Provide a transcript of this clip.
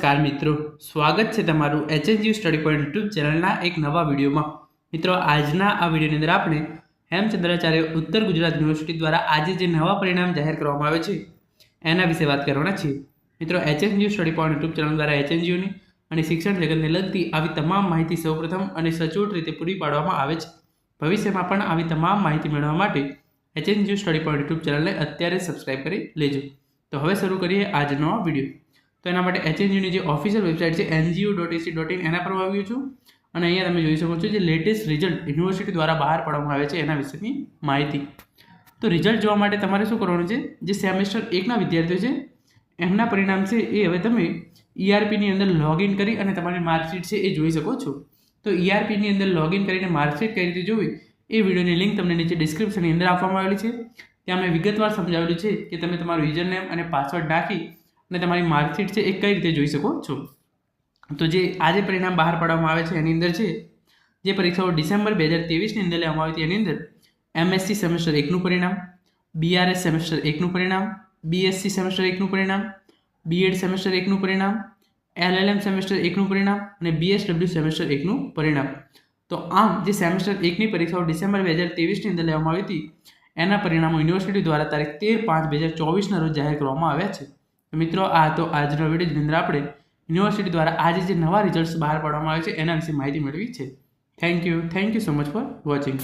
નમસ્કાર મિત્રો. સ્વાગત છે તમારું એચએનજી સ્ટડી પોઈન્ટ યુટ્યુબ ચેનલના એક નવા વિડીયોમાં. મિત્રો, આજના આ વિડીયોની અંદર આપણે હેમચંદ્રાચાર્ય ઉત્તર ગુજરાત યુનિવર્સિટી દ્વારા આજે જે નવા પરિણામ જાહેર કરવામાં આવે છે, એના વિશે વાત કરવાના છીએ. મિત્રો HNG study point YouTube channel દ્વારા એચએનજીઓની અને શિક્ષણ જગતને લગતી આવી તમામ માહિતી સૌપ્રથમ અને સચોટ રીતે પૂરી પાડવામાં આવે છે. ભવિષ્યમાં પણ આવી તમામ માહિતી મેળવવા માટે એચએનજીયુ સ્ટડી પોઈન્ટ યુટ્યુબ ચેનલને અત્યારે સબસ્ક્રાઈબ કરી લેજો. તો હવે શરૂ કરીએ આજનો વીડિયો. તો એના માટે એચએનજીની જે ઓફિશિયલ વેબસાઇટ છે NGO dot AC dot in એના પર આવ્યો છું. અને અહીંયા તમે જોઈ શકો છો જે લેટેસ્ટ રિઝલ્ટ યુનિવર્સિટી દ્વારા બહાર પાડવામાં આવે છે, એના વિશેની માહિતી. તો રિઝલ્ટ જોવા માટે તમારે શું કરવાનું છે, જે સેમેસ્ટર એકના વિદ્યાર્થીઓ છે, એમના પરિણામ છે એ હવે તમે ઈઆરપીની અંદર લોગિન કરી અને તમારી માર્કશીટ છે એ જોઈ શકો છો. તો ઈઆરપીની અંદર લોગિન કરીને માર્કશીટ કઈ રીતે જોવી, એ વિડીયોની લિંક તમને નીચે ડિસ્ક્રિપ્શનની અંદર આપવામાં આવેલી છે. ત્યાં મેં વિગતવાર સમજાવેલું છે કે તમે તમારું યુઝરનેમ અને પાસવર્ડ નાખી અને તમારી માર્કશીટ છે એ કઈ રીતે જોઈ શકો છો? તો જે આજે પરિણામ બહાર પાડવામાં આવે છે, એની અંદર છે, જે પરીક્ષાઓ ડિસેમ્બર બે હજાર ત્રેવીસની અંદર લેવામાં આવી હતી, એની અંદર એમએસસી સેમેસ્ટર એકનું પરિણામ, બીઆરએસ સેમેસ્ટર એકનું પરિણામ, બીએસસી સેમેસ્ટર એકનું પરિણામ, બીએડ સેમેસ્ટર એકનું પરિણામ, એલએલએમ સેમેસ્ટર એકનું પરિણામ અને બીએસડબલ્યુ સેમેસ્ટર એકનું પરિણામ. તો આમ જે સેમેસ્ટર એકની પરીક્ષાઓ ડિસેમ્બર બે હજાર ત્રેવીસની અંદર લેવામાં આવી હતી, એના પરિણામો યુનિવર્સિટી દ્વારા તારીખ તેર પાંચ બે હજાર ચોવીસના રોજ જાહેર કરવામાં આવ્યા છે. મિત્રો, આ તો આજનો વિડીયોની અંદર આપણે યુનિવર્સિટી દ્વારા આજે જે નવા રિઝલ્ટ્સ બહાર પાડવામાં આવે છે, એના વિશે માહિતી મેળવી છે. Thank you thank you so much for watching